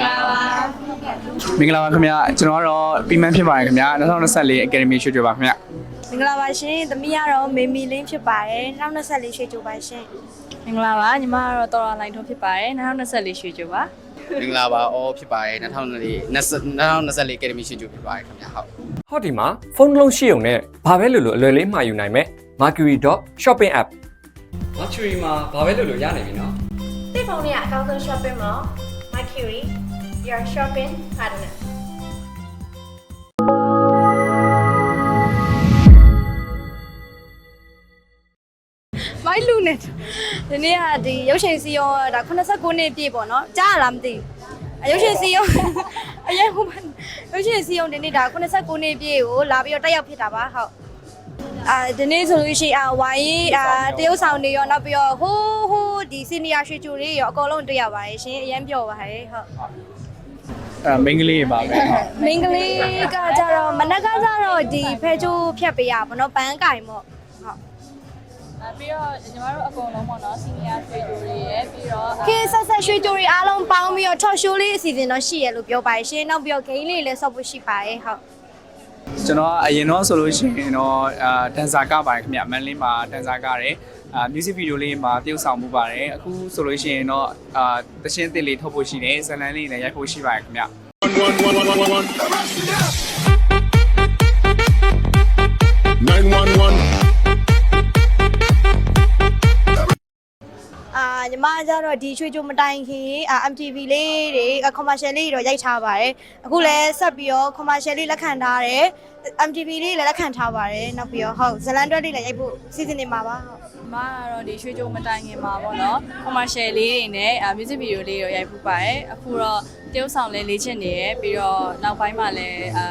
္ဂလာပါမင်္ဂလာပါခင်ဗျာကျွန်တော်ကတော့ပြီးမှန်းဖြစ်ပါတယ်ခင်ဗျာ2024 Academy ရွှေကျော်ပါခင်ဗျာမင်္ဂလာပါရှင်သမီးကတော့မေမီလင်းဖြစ်ပါတယ်2024ရွှေကြိုပါရှင်မင်္ဂလာပါညီမကတော့တော်ရလိုင်းထုံးဖြစ်ပါတယ်2024ရွှေကြိုပါမင်္ဂလာပါအော်ဖြစ်ပါတယ်2024 2024 Academy ရှင်ကျူဖြစ်ပါတယ်ခင်ဗျာဟုတ်ဟောဒီမှာဖုန်းတစ်လုံးရှိုံနဲ့ဘာပဲလို့လို့အလွယ်လေးမှာယူနိုင်မယ် Mercury.shopping app Mercury မှာဘာပဲလို့လို့ရနိုင်ပြီနော်တိဖုန်းနဲ့အကောင်းဆုံး shopping mall Mercury your shopping partner မိုက်လူနဲ့ဒီနေ့ကဒီရုပ်ရှင်စီရောဒါ89နှစ်ပြည့်ပေါ့နော်ကြားရလားမသိဘူးအရုပ်ရှင်စီရောအရင်ဟိုရုပ်ရှင်စီရောဒီနေ့ဒါ89နှစ်ပြည့်ကိုလာပြီးတော့တက်ရောက်ဖြစ်တာပါဟုတ်အာဒီနေ့ဆိုလို့ရှိရင်အာဝိုင်းအာတရုတ်ဆောင်တွေရောနောက်ပြီးတော့ဟိုးဟိုးဒီစီနီယာရွှေကျူတွေရောအကုန်လုံးတွေ့ရပါတယ်ရှင်အရင်ပြောပါဟဲ့ဟုတ် အဲမိန်းကလေးပါပဲဟုတ်မင်္ဂလေးကကြတော့မနက်ကကြတော့ဒီဖဲချိုးဖြတ်ပေးရပါတော့ပန်းကင်ပေါ့ဟုတ်အဲပြီးတော့ညီမတို့အကုန်လုံးပေါ့နော်စီနီယာရွှေကြိုတွေရယ်ပြီးတော့ခေတ်ဆက်ဆက်ရွှေကြိုတွေအားလုံးပေါင်းပြီးတော့ talk show လေးအစီအစဉ်တော့ရှိရလို့ပြောပါတယ်ရှင်နောက်ပြီးတော့ game လေးလည်းဆော့ဖို့ရှိပါတယ်ဟုတ် ကျွန်တော်ကအရင်တော့ဆိုလို့ရှိရင်တော့အာတန်စာကပါတယ်ခင်ဗျာမန်လေးမှာတန်စာကတယ်အာ music video လေးမှာတရုပ်ဆောင်မှုပါတယ်အခုဆိုလို့ရှိရင်တော့အာတရှင်းတစ်လေးထုတ်ဖို့ရှိတယ်ဇလန်လေးလည်းရိုက်ဖို့ရှိပါတယ်ခင်ဗျာ ကျတော့ဒီရွှေကြိုမတိုင်ခင်အာ MTV လေးတွေ commercial လေးတွေတော့ရိုက်ထားပါတယ်အခုလည်းဆက်ပြီးတော့ commercial လေးလက်ခံထားတယ် MTV လေးလည်းလက်ခံထားပါတယ်နောက်ပြီးတော့ဟုတ်ဇလန်တွက်လေးလည်းရိုက်ဖို့စီစဉ်နေမှာပါဟုတ်ညီမကတော့ဒီရွှေကြိုမတိုင်ခင်မှာပေါ့နော် commercial လေးတွေနဲ့အဲ music video လေးတွေရိုက်ဖူးပါတယ်အခုတော့တရုပ်ဆောင်လေးလေ့ကျင့်နေရယ်ပြီးတော့နောက်ပိုင်းမှာလည်းအာ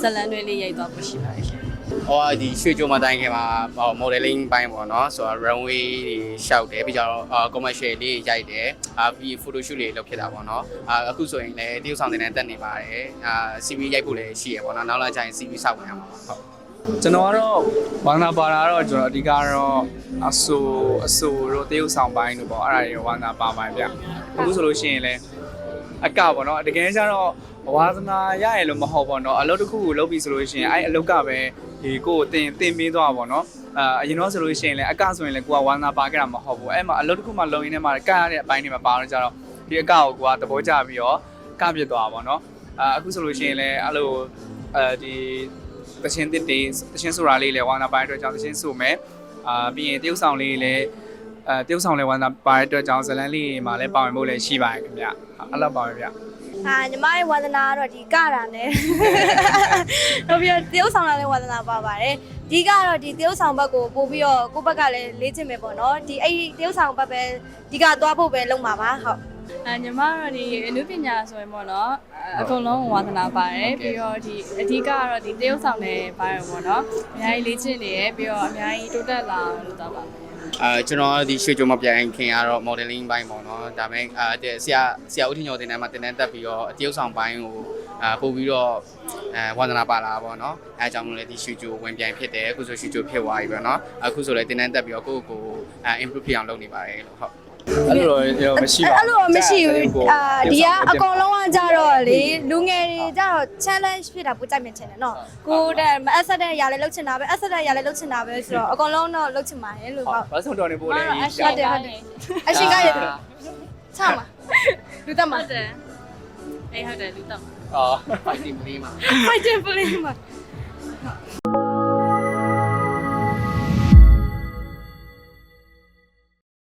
ဇလန်တွေလေးရိုက်သွားဖို့ရှိပါတယ်ရှင် ဟောဒီရွှေကြိုမတိုင်းခင်မှာဟော modeling ပိုင်းပေါ့နော်ဆိုတော့ runway တွေရှောက်တယ်ပြီးကြတော့အာ commercial လေးရိုက်တယ်အာပြီး photo shoot လေးလုပ်ဖြစ်တာပေါ့နော်အာအခုဆိုရင်လည်းတရုပ်ဆောင်တင်တဲ့တက်နေပါတယ်အာ CV ရိုက်ဖို့လည်းရှိရပေါ့နော်နောက်လာကျရင် CV စောက်ဝင်ရမှာပါဟုတ်ကျွန်တော်ကတော့ဘာနာပါတာတော့ကျွန်တော်အဓိကတော့အဆူအဆူတို့တရုပ်ဆောင်ပိုင်းတို့ပေါ့အဲ့ဒါတွေဝါနာပါပိုင်းဗျအခုဆိုလို့ရှိရင်လည်း အကပေါ့နော်တကယ်ကျတော့ဝါသနာရရလို့မဟုတ်ပေါ့နော်အလုပ်တစ်ခုကိုလုပ်ပြီဆိုလို့ရှိရင်အဲ့အလုပ်ကပဲဒီကိုယ်တင်တင်ပေးသွားပေါ့နော်အာအရင်တော့ဆိုလို့ရှိရင်လည်းအကဆိုရင်လည်းကိုကဝါနာပါကြတာမဟုတ်ဘူးအဲ့မှာအလုပ်တစ်ခုမှလုံရင်းနဲ့မှကရတဲ့အပိုင်းတွေမှာပါတော့ကြတော့ဒီအကကိုကိုကသဘောကျပြီးတော့ကပြစ်သွားပါပေါ့နော်အာအခုဆိုလို့ရှိရင်လည်းအဲ့လိုအဲဒီတချင်းတစ်တေးတချင်းဆိုတာလေးလည်းဝါနာပိုင်းအတွက်ကြောင့်တချင်းဆိုမယ်အာပြီးရင်တရုပ်ဆောင်လေးလည်း အဲတရုပ်ဆောင်လေးဝါနာပါတဲ့အတွက်ကြောင့်ဇလန်းလေးမှာလည်းပါဝင်ဖို့လည်းရှိပါတယ်ခင်ဗျအဲ့လောက်ပါပဲဗျအာညီမရဲ့ဝါသနာကတော့ဒီကတာနဲ့တော့ပြီးတော့တရုပ်ဆောင်လာတဲ့ဝါသနာပါပါတယ်ဒီကတော့ဒီတရုပ်ဆောင်ဘက်ကိုပို့ပြီးတော့ကိုယ့်ဘက်ကလည်းလေ့ကျင့်မယ်ပေါ့နော်ဒီအဲ့ဒီတရုပ်ဆောင်ဘက်ပဲဒီကသွားဖို့ပဲလုပ်မှာပါဟုတ် အဲညီမတို့ဒီအနုပညာဆိုရင်ပေါ့နော်အကုန်လုံးဝါသနာပါတယ်ပြီးတော့ဒီအဓိကကတော့ဒီတရုပ်ဆောင်နဲ့ပါတယ်ပေါ့နော်အများကြီးလေ့ကျင့်နေရယ်ပြီးတော့အများကြီးတိုးတက်လာလို့တော့ပါမယ်အာကျွန်တော်ဒီရွှေကြိုမပြန်ခင်ကတော့ modeling ဘိုင်းပေါ့နော်ဒါပေမဲ့အာတဲ့ဆရာဆရာဦးထင်ကျော်တင်တန်းမှာတင်တန်းတက်ပြီးတော့အတရုပ်ဆောင်ဘိုင်းကိုအာပို့ပြီးတော့အဲဝါသနာပါလာပေါ့နော်အဲအကြောင်းလို့လည်းဒီရွှေကြိုဝင်ပြန်ဖြစ်တယ်အခုဆိုရွှေကြိုဖြစ်သွားပြီပေါ့နော်အခုဆိုလည်းတင်တန်းတက်ပြီးတော့ကိုယ့်ကိုယ်ကိုအဲ improve ဖြစ်အောင်လုပ်နေပါတယ်လို့ဟုတ် အဲ့လိုတော့မရှိပါဘူးအဲ့လိုတော့မရှိဘူးအာဒီကအကုန်လုံးကကြတော့လေလူငယ်တွေကြတော့ challenge ဖြစ်တာပိုကြိုက်မြင်ချင်တယ်နော်ကိုတဲ့မအဆက်တဲ့အရာလေးလုပ်ချင်တာပဲအဆက်တဲ့အရာလေးလုပ်ချင်တာပဲဆိုတော့အကုန်လုံးတော့လုပ်ချင်ပါတယ်လို့ဟုတ်ဘာဆုံးတော်နေပို့လဲအရှိတယ်ဟုတ်တယ်အရှင်ကရတဲ့ချမှာလူတက်မှာဟုတ်တယ်အေးဟုတ်တယ်လူတော့အော် fighting လေးမှာ fighting play မှာ